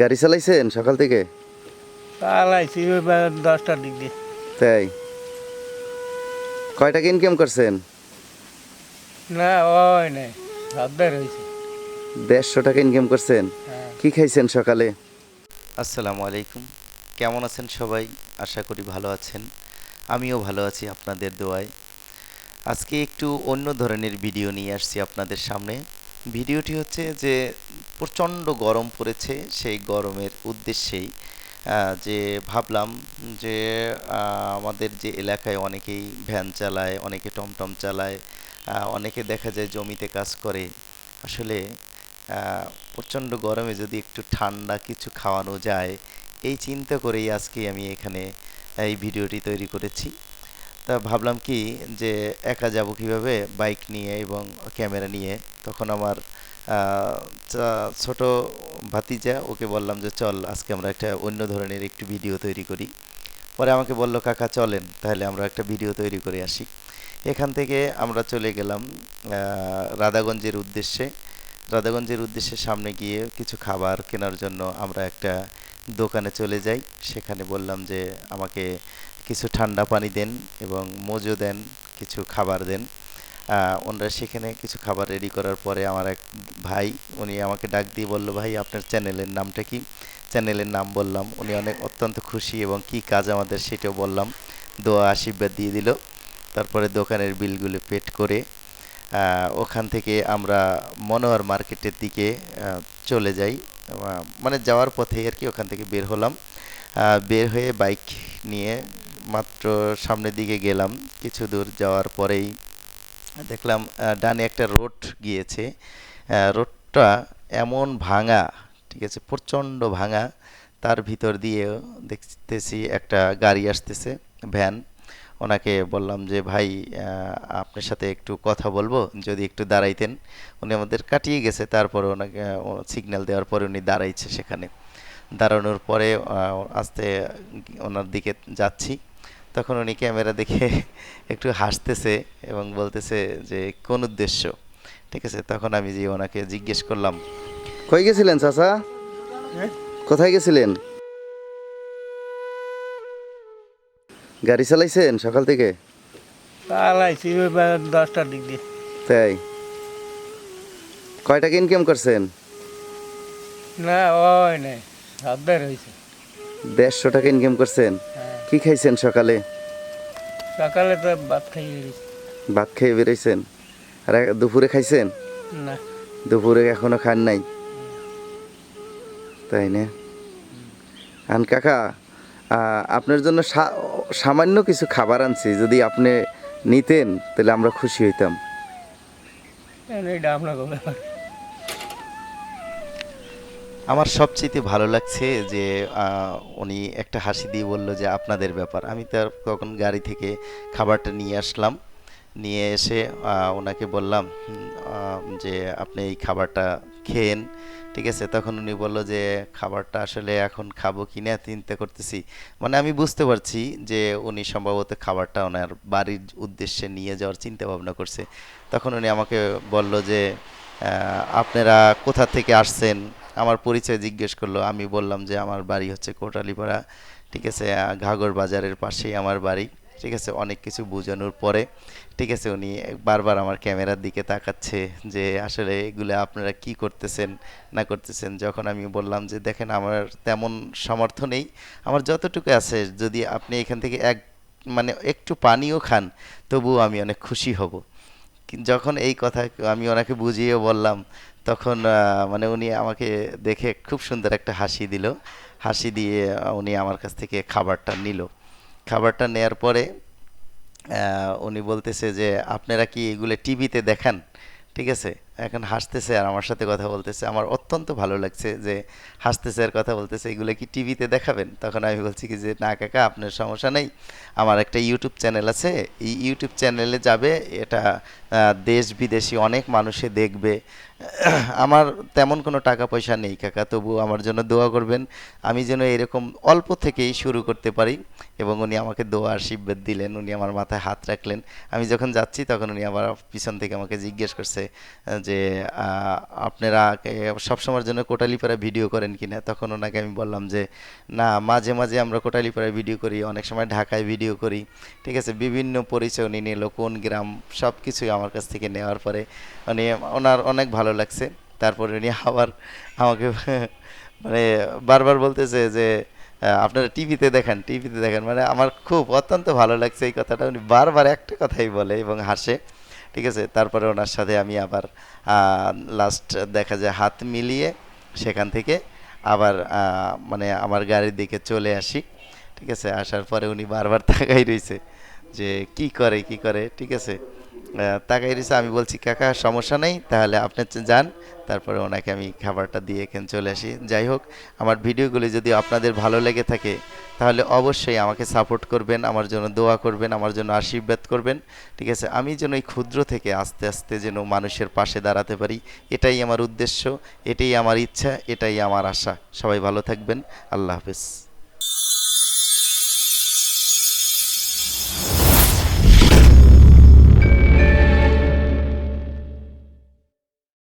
গাড়ি চালাইছেন সকাল থেকে? চালাইছি দশটার দিক দিয়ে। তাই? কয় টাকা ইনকাম করছেন? না ওই নাই সদ্দার হয়েছে দেড়শো টাকা ইনকাম করছেন? হ্যাঁ। কি খাইছেন সকালে? আসসালামু আলাইকুম। কেমন আছেন সবাই? আশা করি ভালো আছেন। আমিও ভালো আছি আপনাদের দোয়ায়। আজকে একটু অন্য ধরনের ভিডিও নিয়ে আসছি আপনাদের সামনে। ভিডিওটি হচ্ছে যে প্রচণ্ড গরম পড়েছে, সেই গরমের উদ্দেশ্যেই যে ভাবলাম যে আমাদের যে এলাকায় অনেকেই ভ্যান চালায়, অনেকে টমটম চালায় অনেকে দেখা যায় জমিতে কাজ করে। আসলে প্রচণ্ড গরমে যদি একটু ঠান্ডা কিছু খাওয়ানো যায়, এই চিন্তা করেই আজকে আমি এখানে এই ভিডিওটি তৈরি করেছি। তা ভাবলাম কি যে, একা যাব কীভাবে? বাইক নিয়ে এবং ক্যামেরা নিয়ে। তখন আমার ছোট ভাতিজা, ওকে বললাম যে, চল, আজকে আমরা একটা অন্য ধরনের একটি ভিডিও তৈরি করি। পরে আমাকে বলল, কাকা, চলেন, তাহলে আমরা একটা ভিডিও তৈরি করে আসি। এখান থেকে আমরা চলে গেলাম রাধাগঞ্জের উদ্দেশ্যে। রাধাগঞ্জের উদ্দেশ্যে সামনে গিয়ে কিছু খাবার কেনার জন্য আমরা একটা দোকানে চলে যাই। সেখানে বললাম যে, আমাকে কিছু ঠান্ডা পানি দেন এবং মোজো দেন, কিছু খাবার দেন। ওনারা সেখানে কিছু খাবার রেডি করার পরে আমার এক ভাই, উনি আমাকে ডাক দিয়ে বলল, ভাই, আপনার চ্যানেলের নামটা কি? চ্যানেলের নাম বললাম। উনি অনেক অত্যন্ত খুশি এবং কি কাজ আমাদের সেটাও বললাম। দোয়া, আশীর্বাদ দিয়ে দিল। তারপরে দোকানের বিলগুলো পেড করে ওখান থেকে আমরা মনোহর মার্কেটের দিকে চলে যাই। মানে যাওয়ার পথে আর কি ওখান থেকে বের হলাম। বের হয়ে বাইক নিয়ে মাত্র সামনের দিকে গেলাম। কিছু দূর যাওয়ার পরেই দেখলাম ডানে একটা রোড গিয়েছে। রোডটা এমন ভাঙা, ঠিক আছে, প্রচণ্ড ভাঙা। তার ভিতর দিয়েও দেখতেছি একটা গাড়ি আসতেছে, ভ্যান। ওনাকে বললাম যে, ভাই আপনার সাথে একটু কথা বলব, যদি একটু দাঁড়াইতেন। উনি আমাদের কাটিয়ে গেছে, তারপরে ওনাকে সিগন্যাল দেওয়ার পরে উনি দাঁড়াইছে সেখানে। দাঁড়ানোর পরে আস্তে ওনার দিকে যাচ্ছি। তখন উনি ক্যামেরা দেখে একটু হাসতেছে এবং বলতেছে যে কোন উদ্দেশ্য? ঠিক আছে তখন আমি যে ওনাকে জিজ্ঞেস করলাম কই গেছিলেন চাচা? হ্যাঁ? কোথায় গেছিলেন? গাড়ি চালাইছেন সকাল থেকে? চালাইছি দশটার দিক দিয়ে। তাই? কয় টাকা ইনকাম করছেন? না ওই নাই হয়েছে দেড়শো টাকা ইনকাম করছেন? হ্যাঁ। কি খাইছেন সকালে? সকালে তো ভাত খাই বেরিয়েছি। ভাত খেয়ে বেরোইছেন? আর দুপুরে খাইছেন? না। দুপুরে এখনও খান নাই? তাই না? আন কাকা আপনার জন্য সামান্য কিছু খাবার আনছি। যদি আপনি নিতেন তাহলে আমরা খুশি হইতাম। আপনার ব্যাপার আমার সবচেয়ে ভালো লাগছে যে উনি একটা হাসি দিয়ে বলল যে, আপনাদের ব্যাপার। আমি তার তখন গাড়ি থেকে খাবারটা নিয়ে আসলাম। নিয়ে এসে ওনাকে বললাম যে, আপনি এই খাবারটা খেয়েন। ঠিক আছে? তখন উনি বলল যে, খাবারটা আসলে এখন খাব কি না চিন্তা করতেছি। মানে আমি বুঝতে পারছি যে, উনি সম্ভবত খাবারটা ওনার বাড়ির উদ্দেশ্যে নিয়ে যাওয়ার চিন্তা ভাবনা করছে। তখন উনি আমাকে বলল যে আপনারা কোথা থেকে আসছেন? আমার পরিচয় জিজ্ঞেস করল, আমি বললাম যে আমার বাড়ি হচ্ছে কোটালিপাড়া, ঠিক আছে ঘাগর বাজারের পাশেই আমার বাড়ি, ঠিক আছে, অনেক কিছু বোঝানোর পরে, ঠিক আছে, উনি বারবার আমার ক্যামেরার দিকে তাকাচ্ছে যে আসলে এগুলো আপনারা কি করতেছেন, না করতেছেন? যখন আমি বললাম যে দেখেন আমার তেমন সামর্থ্য নেই, আমার যতটুকু আছে, যদি আপনি এখান থেকে এক মানে একটু পানিও খান, তবুও আমি অনেক খুশি হব। যখন এই কথা আমি ওনাকে বুঝিয়ে বললাম তখন মানে উনি আমাকে দেখে খুব সুন্দর একটা হাসি দিল। হাসি দিয়ে উনি আমার কাছ থেকে খাবারটা নিল। খাবারটা নেয়ার পরে উনি বলতেছে যে, আপনারা কি এগুলো টিভিতে দেখান? ঠিক আছে? এখন হাসতেছে আর আমার সাথে কথা বলতেছে। আমার অত্যন্ত ভালো লাগছে যে হাসতেছে আর কথা বলতেছে। এগুলো কি টিভিতে দেখাবেন? তখন আমি বলছি কি যে, না কাকা, আপনার সমস্যা নেই। আমার একটা ইউটিউব চ্যানেল আছে। এই ইউটিউব চ্যানেলে যাবে। এটা দেশ বিদেশি অনেক মানুষে দেখবে। আমার তেমন কোনো টাকা পয়সা নেই কাকা। তবু আমার জন্য দোয়া করবেন। আমি যেন এরকম অল্প থেকেই শুরু করতে পারি। এবং উনি আমাকে দোয়া, আশীর্বাদ দিলেন। উনি আমার মাথায় হাত রাখলেন। আমি যখন যাচ্ছি তখন উনি আবার পিছন থেকে আমাকে জিজ্ঞেস করছে যে আপনারা সবসময়ের জন্য কোটালিপাড়া ভিডিও করেন কিনা, তখন ওনাকে আমি বললাম যে, না, মাঝে মাঝে আমরা কোটালিপাড়ায় ভিডিও করি, অনেক সময় ঢাকায় ভিডিও করি। ঠিক আছে, বিভিন্ন পরিচয় উনি নিল, কোন গ্রাম সব কিছুই আমার কাছ থেকে নেওয়ার পরে মানে ওনার অনেক ভালো লাগছে। তারপরে উনি আবার আমাকে মানে বারবার বলতেছে যে আপনারা টিভিতে দেখেন টিভিতে দেখেন। মানে আমার খুব অত্যন্ত ভালো লাগছে এই কথাটা। উনি বারবার একটা কথাই বলে এবং হাসে। ঠিক আছে? তারপরে ওনার সাথে আমি আবার লাস্ট দেখা যায় হাত মিলিয়ে সেখান থেকে আবার মানে আমার গাড়ির দিকে চলে আসি, ঠিক আছে? আসার পরে উনি বারবার তাকাই রয়েছে যে কি করে কি করে? ঠিক আছে? তাকাই রয়েছে আমি বলছি, কাকা, সমস্যা নেই, তাহলে আপনি যান, তারপরে ওনাকে আমি খাবারটা দিয়ে এখানে চলে আসি। যাই হোক, আমার ভিডিওগুলি যদি আপনাদের ভালো লেগে থাকে, তাহলে অবশ্যই আমাকে সাপোর্ট করবেন, আমার জন্য দোয়া করবেন, আমার জন্য আশীর্বাদ করবেন, ঠিক আছে? আমি যেন এই ক্ষুদ্র থেকে আস্তে আস্তে যেন মানুষের পাশে দাঁড়াতে পারি, এটাই আমার উদ্দেশ্য, এটাই আমার ইচ্ছা, এটাই আমার আশা। সবাই ভালো থাকবেন, আল্লাহ হাফেজ।